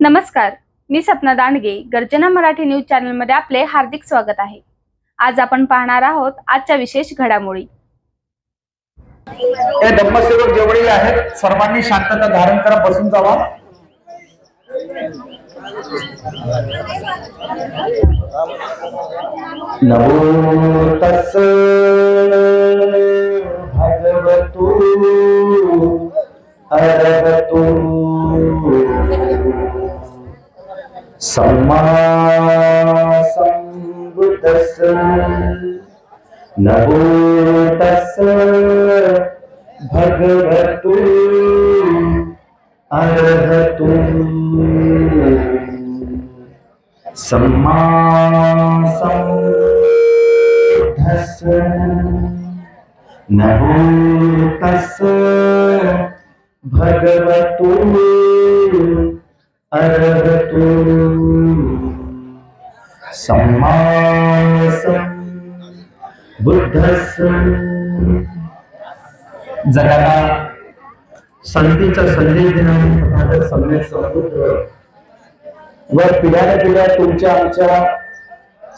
नमस्कार मी सपना दांडगे गर्जना मराठी न्यूज चॅनलमध्ये आपले हार्दिक स्वागत आहे. आज आपण पाहणार आहोत आजच्या विशेष घडामोडी. हे धम्मसेवक जेवढे आहेत सर्वांनी शांतता धारण करा बसून जावा. नमो तस् सम्मा सम्बुद्धस्स नमो तस् भगवतु अरहतु सम्मा सम्बुद्धस्स नमो तस् भगवतु। अरहतु सम्मा बुद्धस जगाला शांतीचा संदेश देणारे सम्यक समृद्ध व पिढ्याने पिढ्या तुमच्या आमच्या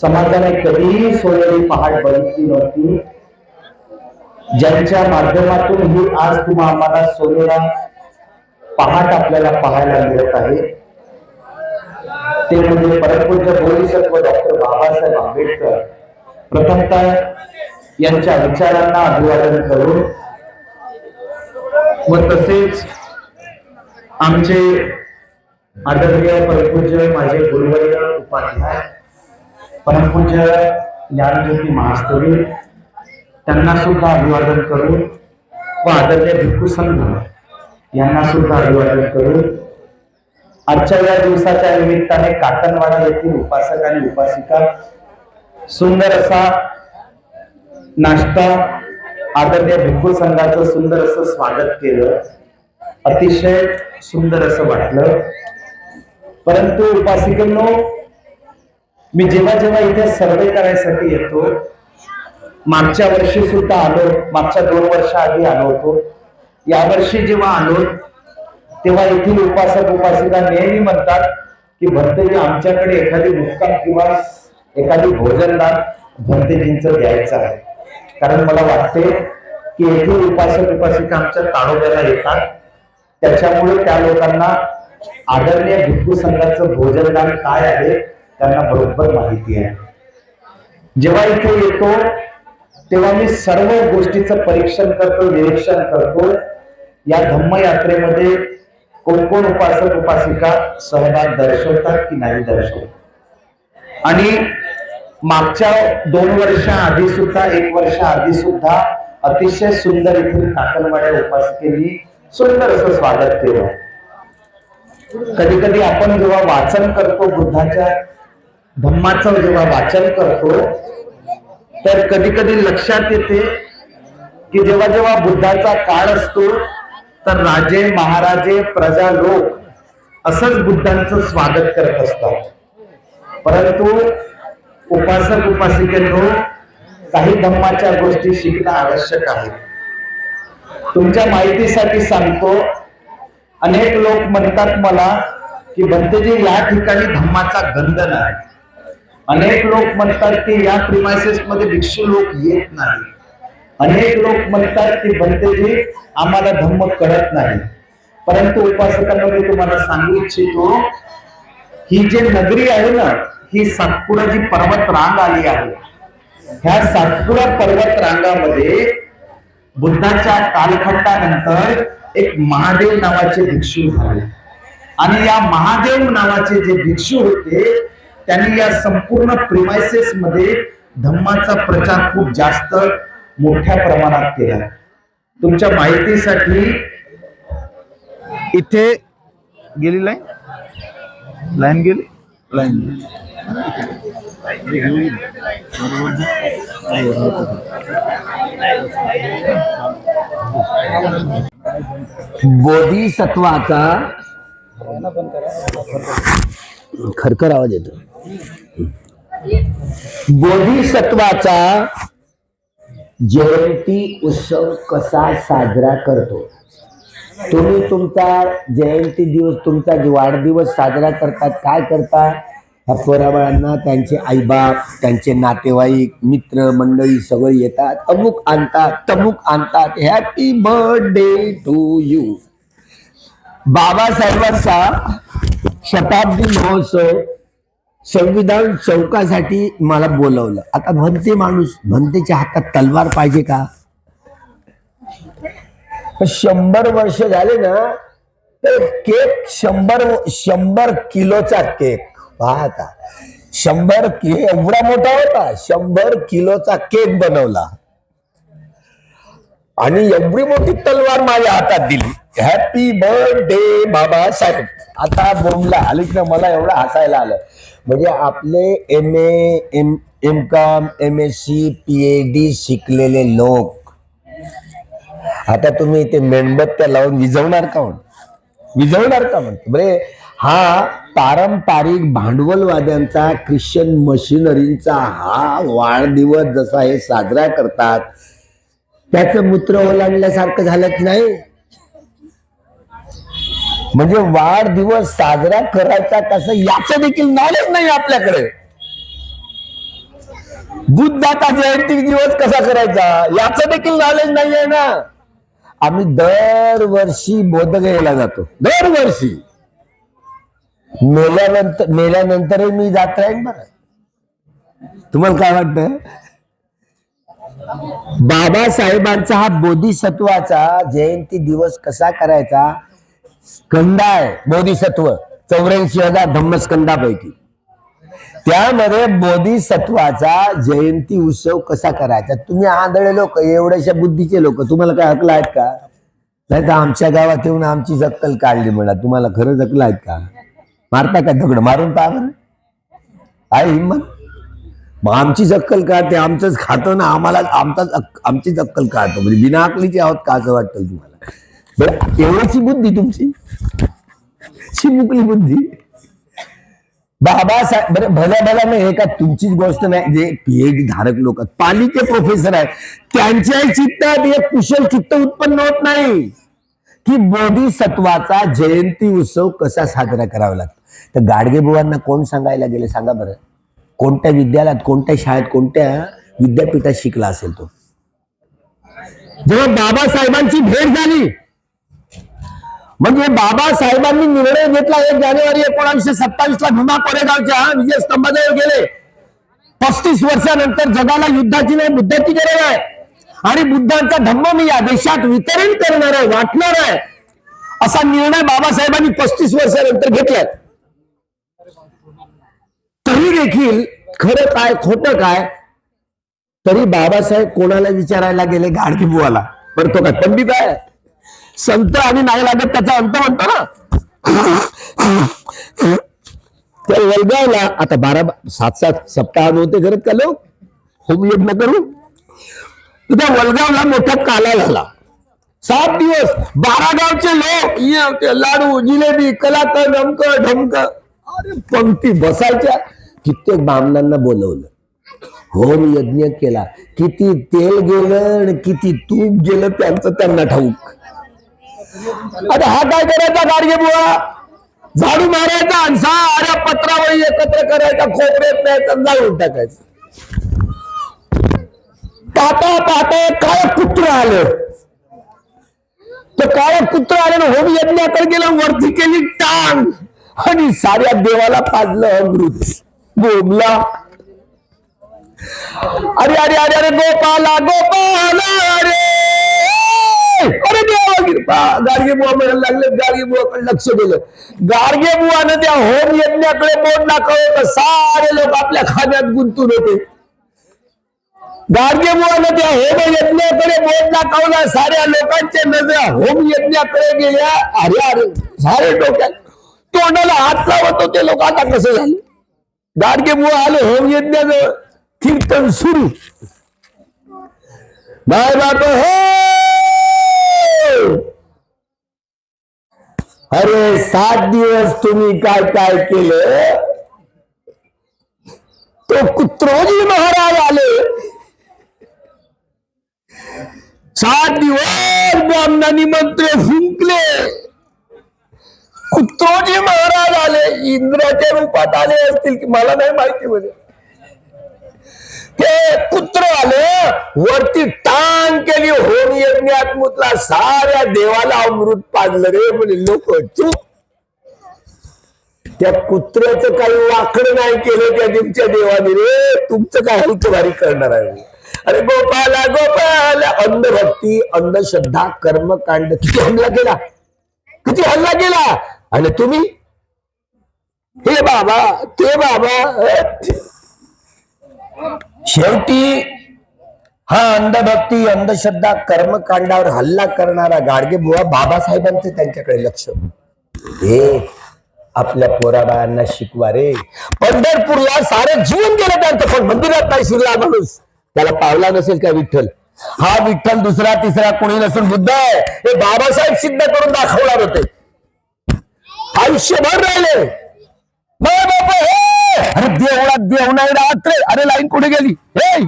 समाजाने कधीही सोनेरी पहाट बघितली नव्हती. ज्यांच्या माध्यमातून ही आज तुम्हा आम्हाला सोनेरा पहाट आपल्याला पाहायला मिळत आहे. ते म्हणजे परमपूज्य बोधिसत्व डॉक्टर बाबासाहेब आंबेडकर प्रथमतः यांच्या विचारांना अभिवादन करून व तसेच आमचे आदरणीय परमपूज्य माझे गुरुवर्य उपाध्याय परमपूज्य ज्ञानज्योती महास्तरी त्यांना सुद्धा अभिवादन करून व आदरणीय भिक्खू संघ यांना सुद्धा अभिवादन करू आजच्या या दिवसाच्या निमित्ताने काकणवाडा येथील उपासक आणि उपासिका सुंदर असा नाश्ता आदरणीय भिक्खू संघाचं सुंदर असं स्वागत केलं. अतिशय सुंदर असं वाटलं. परंतु उपासिकांनो मी जेव्हा जेव्हा इथे सर्वे करायसाठी येतो मागच्या वर्षी सुद्धा आलो मागच्या दोन वर्ष आधी आलो होतो यावर्षी जेव्हा आलो तेव्हा येथील उपासक उपासिका नेहमी म्हणतात की भरतेजी आमच्याकडे एखादी मुक्काम किंवा एखादी भोजनदान भरतेजींचं द्यायचं आहे. कारण मला वाटते की येथील उपासक उपासिका आमच्या ताडोब्याला येतात. त्याच्यामुळे त्या लोकांना आदरणीय भिक्खू संघाचं भोजनदान काय आहे त्यांना बरोबर माहिती आहे. जेव्हा इथे येतो तेव्हा मी सर्व गोष्टीचं परीक्षण करतो निरीक्षण करतो. या धम्म यात्रेमध्ये कोण कोण उपासक उपासिका सहभाग दर्शवतात की नाही दर्शवतात आणि मागच्या दोन वर्षा आधी सुद्धा एक वर्षा आधी सुद्धा अतिशय सुंदर इथून काकलवाड्या उपासिकेने सुंदर असं स्वागत केलं. कधी कधी आपण जेव्हा वाचन करतो बुद्धाच्या धम्माचं जेव्हा वाचन करतो तर कधी कधी लक्षात येते की जेव्हा जेव्हा बुद्धाचा काळ असतो तर राजे महाराजे प्रजा लोक असंच बुद्धांचं स्वागत करत असतात. परंतु उपासक उपासिकेनो काही धम्माच्या गोष्टी शिकणं आवश्यक आहे. तुमच्या माहितीसाठी सांगतो अनेक लोक म्हणतात मला की भंतेजी या ठिकाणी धम्माचा गंध नाही. अनेक लोक म्हणतात की या प्रिमायसेस मध्ये भिक्षू लोक येत नाही. अनेक लोक म्हणतात की भंतेजी आम्हाला धम्म कळत नाही. परंतु उपासकांना मी तुम्हाला सांगू इच्छितो ही जे नगरी आहे ना ही सातपुडा जी पर्वत रांग आली आहे. ह्या सातपुडा पर्वत रांगामध्ये बुद्धाच्या कालखंडानंतर एक महादेव नावाचे भिक्षू झाले. आणि या महादेव नावाचे जे भिक्षू होते त्यांनी या संपूर्ण प्रिमायसेस मध्ये धम्माचा प्रचार खूप जास्त मोठ्या प्रमाणात केला तुमच्या माहितीसाठी इथे गेली लाईन? लाईन गेली? लाईन. बोधिसत्वाचा खरखर आवाज येतो. बोधिसत्वाचा जयंती उत्सव कसा साजरा करतो? तुम्ही तुमचा जयंती दिवस तुमचा वाढदिवस साजरा करतात काय करता? ह्या पोराबाळांना त्यांचे आईबाप त्यांचे नातेवाईक मित्र मंडळी सगळे येतात अमुक आणतात तमुक आणतात. हॅपी बर्थडे टू यू बाबासाहेबांचा शताब्दी महोत्सव संविधान चौकासाठी मला बोलवलं. आता भंते माणूस भंतेच्या हातात तलवार पाहिजे का? शंभर वर्ष झाले ना तर केक शंभर शंभर किलोचा केक. पहा आता शंभर कि एवढा मोठा होता. शंभर किलोचा केक बनवला. आणि एवढी मोठी तलवार माझ्या हातात दिली. Happy birthday Babasaheb. आता बोमला आले की ना मला एवढं हसायला आलं. म्हणजे आपले M A M M Com M S C P H D शिकलेले लोक. आता तुम्ही ते मेणबत्त्या लावून विजवणार का म्हण विजवणार का म्हणतो बरे म्हणजे हा पारंपरिक भांडवलवाद्यांचा ख्रिश्चन मशिनरींचा हा वाढदिवस जसा हे साजरा करतात त्याचं मूत्र ओलांडल्यासारखं झालंच नाही? म्हणजे वाढदिवस साजरा करायचा कसं याच देखील नॉलेज नाही आपल्याकडे. बुद्धाचा जयंती दिवस कसा करायचा याचं देखील नॉलेज नाही आहे ना. आम्ही दरवर्षी बोधगयेला जातो दरवर्षी. मेल्यानंतर मेल्यानंतरही मी जात राहीन बरं. तुम्हाला काय वाटतं? बाबासाहेबांचा हा बोधिसत्वाचा जयंती दिवस कसा करायचा स्कंद आहे बोधिसत्व. चौऱ्याऐंशी हजार धम्मस्कंदापैकी. त्यामध्ये बोधिसत्वाचा जयंती उत्सव कसा करायचा? तुम्ही आंधळे लोक एवढ्याशा बुद्धीचे लोक तुम्हाला काय हकला आहेत का? नाही तर आमच्या गावात येऊन आमची जक्कल काढली म्हणा. तुम्हाला खरं जकल आहेत का? मारता का दगड? मारून पहा बरं. आहे हिंमत. मग आमची जक्कल काढते आमचंच खातं ना आम्हाला आमचाच आमची जक्कल काढतो. म्हणजे बिना अकलीचे आहोत का असं वाटतं तुम्हाला? एवढीची बुद्धी तुमची? चिमुकली बुद्धी? बाबासाहेब बरं भल्या भल्या नाही हे का तुमचीच गोष्ट नाही. जे पीएचडी धारक लोक पालिके प्रोफेसर आहेत त्यांच्या चित्तात एक कुशल चित्त उत्पन्न होत नाही. की बोधिसत्वाचा जयंती उत्सव कसा साजरा करावा लागतो? तर गाडगे बुवांना कोण सांगायला गेले सांगा बरं. कोणत्या विद्यालयात कोणत्या शाळेत कोणत्या विद्यापीठात शिकला असेल तो? जेव्हा बाबासाहेबांची भेट झाली म्हणजे बाबासाहेबांनी निर्णय घेतला एक जानेवारी एकोणाशे सत्तावीस ला भीमा कोरेगावच्या विजयस्तंभाजवळ गेले. पस्तीस वर्षानंतर जगाला युद्धाची नाही बुद्धाची गरज आहे. आणि बुद्धांचा धम्म मी या देशात वितरण करणार आहे वाटणार आहे असा निर्णय बाबासाहेबांनी पस्तीस वर्षानंतर घेतलाय. तरी देखील खरं काय खोटं काय तरी बाबासाहेब कोणाला विचारायला गेले? गाडगीबुवाला. बरं तो काय पंडित आहे? संत आणि नाही लागत त्याचा अंत म्हणतो ना. त्या वलगावला आता बारा सात सात सप्ताह नव्हते करत का लोक? होमयज्ञ करू त्या वलगावला मोठा काला झाला. सात दिवस बारा गावचे लोक लाडू जिलेबी कलाक ढमक ढमक. अरे पंक्ती बसायच्या. कित्येक ब्राह्मणांना बोलवलं. होम यज्ञ केला. किती तेल गेलं आणि किती तूप गेलं त्यांचं त्यांना ठाऊक. आता हा काय करायचा गाडगे बुवा झाडू मारायचा आणि साऱ्या पत्रावळी एकत्र करायचा खोबरेत न्यायचा जाळून टाकायचं. पाहता पाहता काळ कुत्र आलं. तर काळ कुत्र आलं ना होम यज्ञाकडे गेलं वरती केली टांग. आणि साऱ्या देवाला पाजलं अमृत. बोमला अरे अरे अरे अरे गोपाला गोपाला अरे अरे देवा कृपा गाडगे बुवा म्हणायला लागले गाडगे बुवाकडे लक्ष दिलं. गाडगे बुवानं त्या होम यज्ञाकडे बोट दाखवलं तर सारे लोक आपल्या खाण्यात गुंतून होते. गाडगे बुवानं त्या होम यज्ञाकडे बोट दाखवला साऱ्या लोकांच्या नजरा होम यज्ञाकडे गेल्या. अरे अरे सारे डोक्यात तोंडाला हात लावत होते लोक आता कसं झालं? गाडगे बुवा आले होम यज्ञाजवळ कीर्तन सुरू. बाय बाप हो! अरे सात दिवस तुम्ही काय काय केलं? तो कुत्रोजी महाराज आले. सात दिवस ब्राह्मणांनी मंत्र फुंकले. कुत्रोजी महाराज आले, इंद्राच्या रूपात आले असतील की, मला नाही माहिती म्हणे ते कुत्र आलं वरती टांग केली होम यज्ञात मुतला साऱ्या देवाला अमृत पाजलं रे. म्हणे लोक चूप. त्या कुत्र्याचं काही वाकड नाही केलं त्या दिवच्या देवाने रे. तुमचं काय हलक भारी करणार आहे अरे गोपाला गोपाला. अंधभक्ती अंधश्रद्धा कर्मकांड किती हल्ला केला? किती हल्ला केला? आणि तुम्ही? हे बाबा ते बाबा शेवटी हा अंधभक्ती अंधश्रद्धा कर्मकांडावर हल्ला करणारा गाडगे बुवा बाबासाहेबांचे त्यांच्याकडे लक्ष. हे आपल्या पोराबाळांना शिकवा रे. पंढरपूरला सारं जीवन गेलं त्यांचं पण मंदिरात नाही शिरला माणूस. त्याला पावला नसेल का विठ्ठल? हा विठ्ठल दुसरा तिसरा कोणी नसून बुद्ध आहे. हे बाबासाहेब सिद्ध करून दाखवणार होते. आयुष्यभर राहिले. बाबा हे! अरे देवळा देव नाही राहत रे अरे लाईन कुठे गेली? हे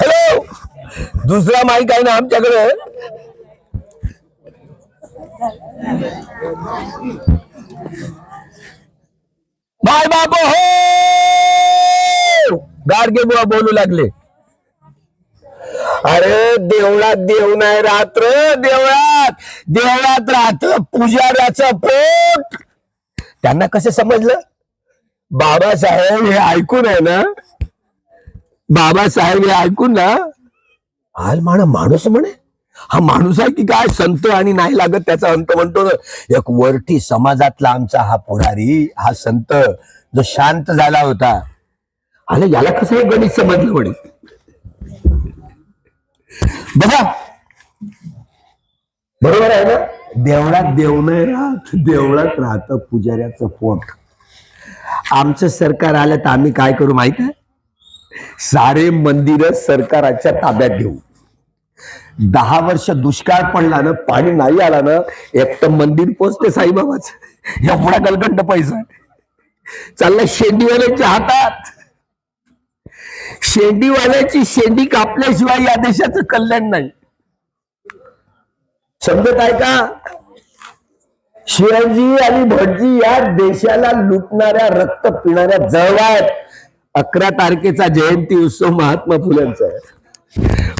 हॅलो! दुसरा माईक आहे ना आमच्याकडे. बाय बाबा हो! गाडगे बुवा बोलू लागले. अरे देवळात देव नाही रात्र देवळात. देवळात राहत पुजाऱ्याचं पोट. त्यांना कसं समजलं? बाबासाहेब हे ऐकून आहे ना? बाबासाहेब हे ऐकून ना? हाल माणा माणूस म्हणे. हा माणूस आहे की काय संत आणि नाही लागत त्याचा अंत म्हणतो ना. एक वरठी समाजातला आमचा हा पुढारी हा संत जो शांत झाला होता. आणि याला कसं हे गणित समजलं म्हणे. बघा बरोबर आहे ना? देवळात देव नाही राहत देवळात राहत पुजाऱ्याचं पोट. आमचं सरकार आलं तर आम्ही काय करू माहीत आहे? सारे मंदिर सरकाराच्या ताब्यात घेऊ. दहा वर्ष दुष्काळ पडला ना पाणी नाही आला ना एक तर मंदिर पोचते साईबाबाच. एवढा गलगंड पैसा आहे. चालला शेंडीवाल्याच्या हातात. शेंडीवाल्याची शेंडी कापल्याशिवाय या देशाचं कल्याण नाही. समजत आहे का? शिवाजी आणि भटजी या देशाला लुटणाऱ्या रक्त पिणाऱ्या जळवा आहेत. अकरा तारखेचा जयंती उत्सव महात्मा फुलेंचा आहे.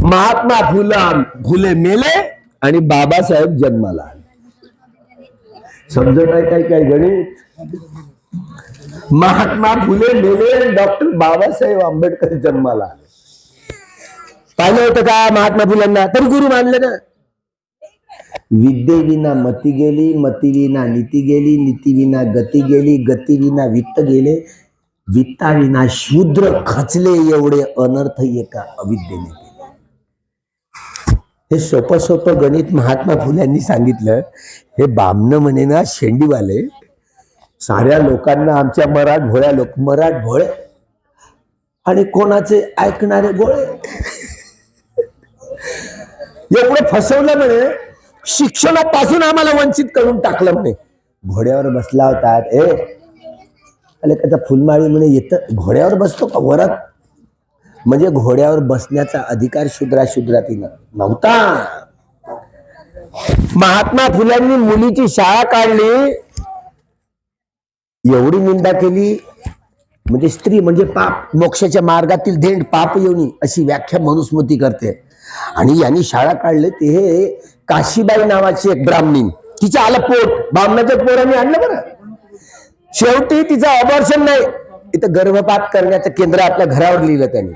महात्मा फुलं फुले मेले आणि बाबासाहेब जन्माला आले. समजत आहे काय काय गणित? महात्मा फुले मेले डॉक्टर बाबासाहेब आंबेडकर जन्माला आले. पाहिलं होतं का महात्मा फुलेंना तर गुरु मानले ना. विद्येविना मती गेली मतीविना नीती गेली नीतीविना गती गेली गतीविना वित्त गेले वित्ताविना शूद्र खचले एवढे अनर्थ एका अविद्येने केले. हे सोपं सोपं गणित महात्मा फुल्यांनी सांगितलं. हे बामणं म्हणे ना शेंडीवाले. साऱ्या लोकांना आमच्या मराठ भोळ्या लोक मराठ भोळे. आणि कोणाचे ऐकणारे गोळे. एवढं फसवलं म्हणे. शिक्षणापासून आम्हाला वंचित करून टाकलं म्हणे. घोड्यावर बसला होता. ए अरे त्याचा फुलमाळी म्हणे येत. घोड्यावर बसतो का? वरात. म्हणजे घोड्यावर बसण्याचा अधिकार शूद्रा शूद्रातीनं नव्हता. महात्मा फुल्यांनी मुलीची शाळा काढली. एवढी निंदा केली. म्हणजे स्त्री म्हणजे पाप. मोक्षाच्या मार्गातील धेंड पाप येऊनी अशी व्याख्या मनुस्मृती करते. आणि यांनी शाळा काढले. ते हे काशीबाई नावाची एक ब्राह्मणी. तिचं आलं पोट. ब्राह्मणाच्या पोराने आणलं बरं. शेवटी तिचं ऑपरेशन नाही. इथं गर्भपात करण्याचं केंद्र आपल्या घरावर लिहिलं त्यांनी.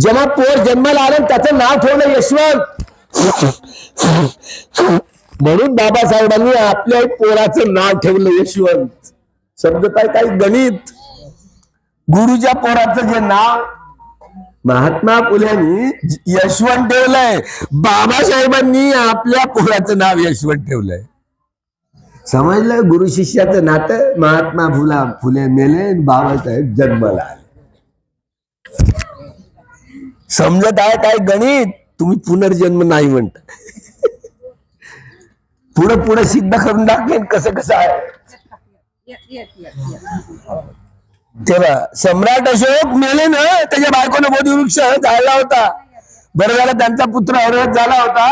जेव्हा पोर जन्माला आलं त्याचं नाव ठेवलं यशवंत. म्हणून बाबासाहेबांनी आपल्या पोराचं नाव ठेवलं यशवंत. समजत आहे काही गणित? गुरुच्या पोराचं जे नाव महात्मा फुल्यांनी यशवंत ठेवलंय. बाबासाहेबांनी आपल्या पोराचं नाव यशवंत ठेवलंय. समजलं? गुरु शिष्याचं नातं महात्मा फुला फुले मेले बाबासाहेब जन्माला आले. समजत आहे काय गणित? तुम्ही पुनर्जन्म नाही म्हणता. पुढं पुढं सिद्ध करून दाखवेन कसं कसं आहे. तेव्हा सम्राट अशोक मेले ना त्याच्या बायकोनं बोधी वृक्ष जाळला होता. बरं झालं त्यांचा पुत्र अर्हत झाला होता.